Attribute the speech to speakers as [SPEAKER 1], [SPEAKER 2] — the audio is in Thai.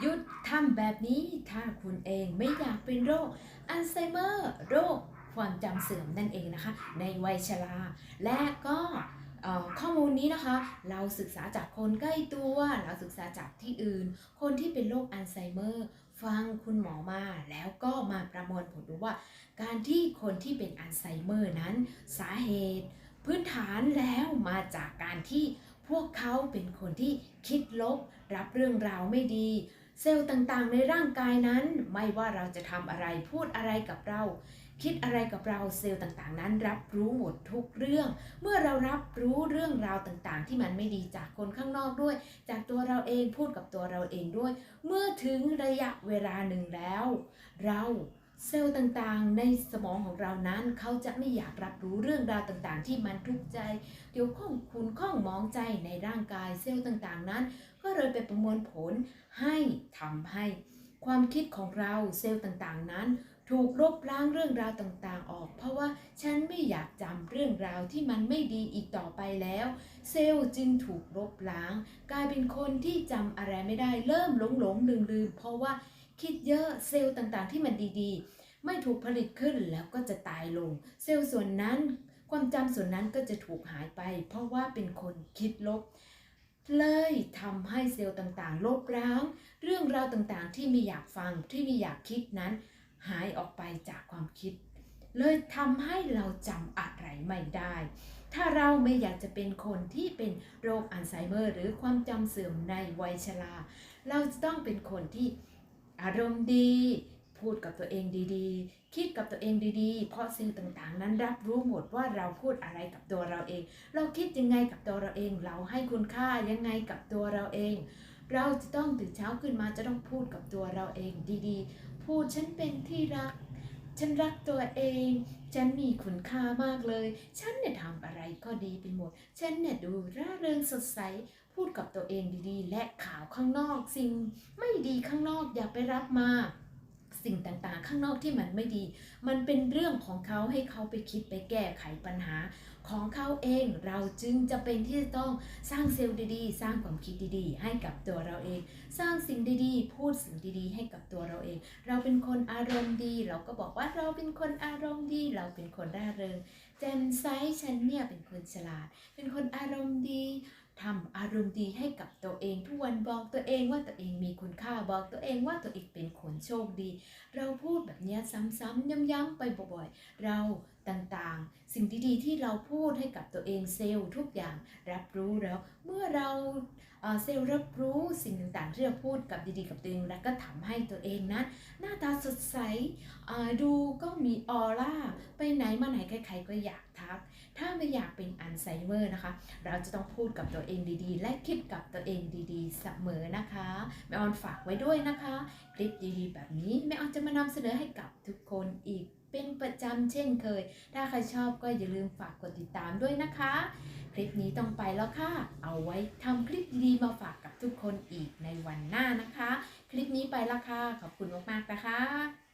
[SPEAKER 1] หยุดทำแบบนี้ถ้าคุณเองไม่อยากเป็นโรคอัลไซเมอร์โรคความจำเสื่อมนั่นเองนะคะ ในวัยชรา และก็ข้อมูลนี้นะคะ เราศึกษาจากคนใกล้ตัว เราศึกษาจากที่อื่น คนที่เป็นโรคอัลไซเมอร์ฟังคุณหมอมาแล้วก็มาประมวลผลดูว่า การที่คนที่เป็นอัลไซเมอร์นั้น สาเหตุ พื้นฐานแล้วมาจากการที่พวกเขาเป็นคนที่คิดลบ รับเรื่องราวไม่ดี เซลล์ต่างๆ ในร่างกายนั้น ไม่ว่าเราจะทำอะไรพูดอะไรกับเรา คิดอะไรกับเราเซลล์ต่างๆ นั้น รับรู้หมดทุกเรื่อง เมื่อเรารับรู้เรื่องราวต่างๆ ที่มันไม่ดีจากคนข้างนอกด้วย จากตัวเราเองพูดกับตัวเราเองด้วย เมื่อถึงระยะเวลาหนึ่งแล้ว เรา เซลล์ต่างๆ ในสมองของเรานั้น เขาจะไม่อยากรับรู้เรื่องราวต่างๆ ที่มันทุกข์ใจเกี่ยวข้องคุณข้องมองใจในร่างกายเซลล์ต่างๆ นั้น ก็เลยไปประมวลผลให้ทำให้ ความคิดของเราเซลล์ต่างๆ นั้น ถูกลบล้างเรื่องราวต่างๆ ออก เพราะว่าฉันไม่อยากจำเรื่องราวที่มันไม่ดีอีกต่อไปแล้ว เซลล์จึงถูกลบล้าง กลายเป็นคนที่จำอะไรไม่ได้เริ่มหลงหลงลืมลืมเพราะว่า คิดเยอะเซลล์ต่างๆ ที่มันดีๆ ไม่ถูกผลิตขึ้นแล้วก็จะตายลง เซลล์ส่วนนั้นความจำส่วนนั้นก็จะถูกหายไป เพราะว่าเป็นคนคิดลบ เลยทำให้เซลล์ต่างๆ ลบล้าง เรื่องราวต่างๆ ที่ไม่อยากฟังที่ไม่อยากคิดนั้น หายออกไปจากความคิด เลยทำให้เราจำอะไรไม่ได้ ถ้าเราไม่อยากจะเป็นคนที่เป็นโรคอัลไซเมอร์ หรือความจำเสื่อมในวัยชรา เราจะต้องเป็นคนที่ อารมณ์ดี พูดกับตัวเองดีๆ คิดกับตัวเองดีๆ เพราะสิ่งต่างๆ นั้นรับรู้หมดว่าเราพูดอะไรกับตัวเราเอง เราคิดยังไงกับตัวเราเอง เราให้คุณค่ายังไงกับตัวเราเอง เราจะต้องตื่นเช้าขึ้นมาจะต้องพูดกับตัวเราเองดีๆ พูดฉันเป็นที่รัก ฉันรักตัวเอง ฉันมีคุณค่ามากเลย ฉันเนี่ยทำอะไรก็ดีไปหมด ฉันเนี่ยดูร่าเริงสดใส พูดกับตัวเองดีๆ และข่าวข้างนอก สิ่งไม่ดีข้างนอกอย่าไปรับมา สิ่งต่างๆ ข้างนอกที่มันไม่ดี มันเป็นเรื่องของเขาให้เขาไปคิดไปแก้ไขปัญหา ของเขาเองเราจึงจะเป็นที่จะต้องสร้างเซลล์ดีๆ สร้างความคิดดีๆ ให้กับตัวเราเอง สร้างสิ่งดีๆ พูดสิ่งดีๆ ให้กับตัวเราเอง เราเป็นคนอารมณ์ดี เราก็บอกว่าเราเป็นคนอารมณ์ดี เราเป็นคนร่าเริงแจ่มใสฉันเนี่ยเป็นคนฉลาด เป็นคนอารมณ์ดี ทำอารมณ์ดีให้กับตัวเอง ทุกวันบอกตัวเองว่าตัวเองมีคุณค่าบอกตัวเองว่าตัวเองเป็นคนโชคดี เราพูดแบบนี้ซ้ำๆย้ำๆไปบ่อยๆ เรา ต่างๆ สิ่งดีๆที่เราพูดให้กับตัวเองเซลล์ทุกอย่างรับรู้แล้ว เมื่อเราเซลล์รับรู้สิ่งต่างๆ ที่เราพูดกับดีๆกับตัวเองแล้วก็ทำให้ตัวเองนั้น หน้าตาสดใสดูก็มีออร่าไปไหนมาไหนใครๆก็อยากทัก ถ้าไม่อยากเป็นอัลไซเมอร์นะคะ เราจะต้องพูดกับตัวเองดีๆ และคิดกับตัวเองดีๆเสมอนะคะแม่ออนฝากไว้ด้วยนะคะ คลิปดีๆ แบบนี้แม่ออนจะมานำเสนอให้กับทุกคนอีก เป็นประจำเช่นเคย ถ้าใครชอบก็อย่าลืมฝากกดติดตามด้วยนะคะ คลิปนี้ต้องไปแล้วค่ะ เอาไว้ทำคลิปดีมาฝากกับทุกคนอีกในวันหน้านะคะ คลิปนี้ไปแล้วค่ะ ขอบคุณมากๆนะคะ